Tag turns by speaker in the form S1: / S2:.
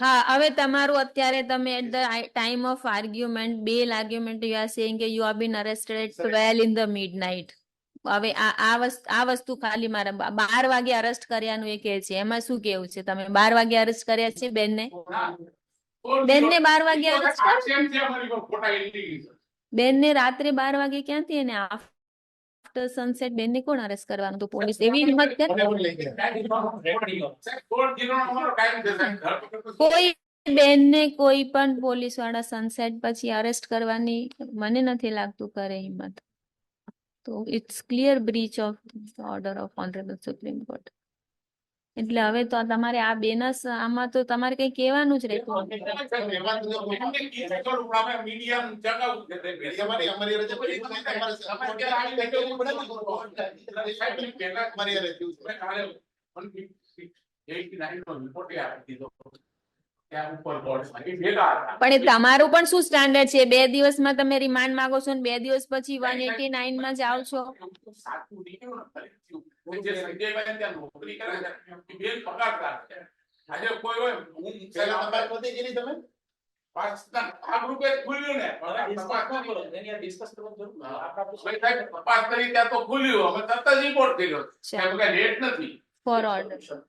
S1: હા હવે તમારું અત્યારે તમે at the time of argument bail argument you are saying કે you are been arrested at twelve in the mid night હવે આ આ વસ્તુ આ વસ્તુ ખાલી મારા બાર વાગે અરેસ્ટ કર્યાનું એ કે છે. એમાં શું કેવું છે? તમે બાર વાગે અરેસ્ટ કર્યા છે બેનને? બેનને બાર વાગે અરેસ્ટ કર બેનને રાત્રે બાર વાગે ક્યાંથી એને આફ્ટર સનસેટ બેનને કોણ અરેસ્ટ કરવાનું? તો પોલીસ. એવી હિંમત કરે કોઈ બેનને કોઈ પણ પોલીસવાળા સનસેટ પછી અરેસ્ટ કરવાની મને નથી લાગતું કરે હિંમત. તો it's clear breach of order of honourable Supreme Court એટલે હવે તો તમારે આ બેનસ આમાં તો તમારે કઈ કહેવાનું જ રહેતું. પણ તમારું પણ શું સ્ટાન્ડર્ડ છે? બે દિવસમાં તમે રિમાન્ડ માંગો છો ને બે દિવસ પછી વન એટી નાઇનમાં જાઓ છો
S2: આજે કોઈ હોય નોકરી
S3: કરે
S2: છે
S3: તપાસ પતી ગઈ તમે?
S2: પાકિસ્તાન આ ગ્રુપે જ ખુલ્યું ને. તપાસ ના કરો. ત્યાં તો ખુલ્યું અમે તરત જ રિપોર્ટ કર્યો.
S1: ચાલો
S2: કે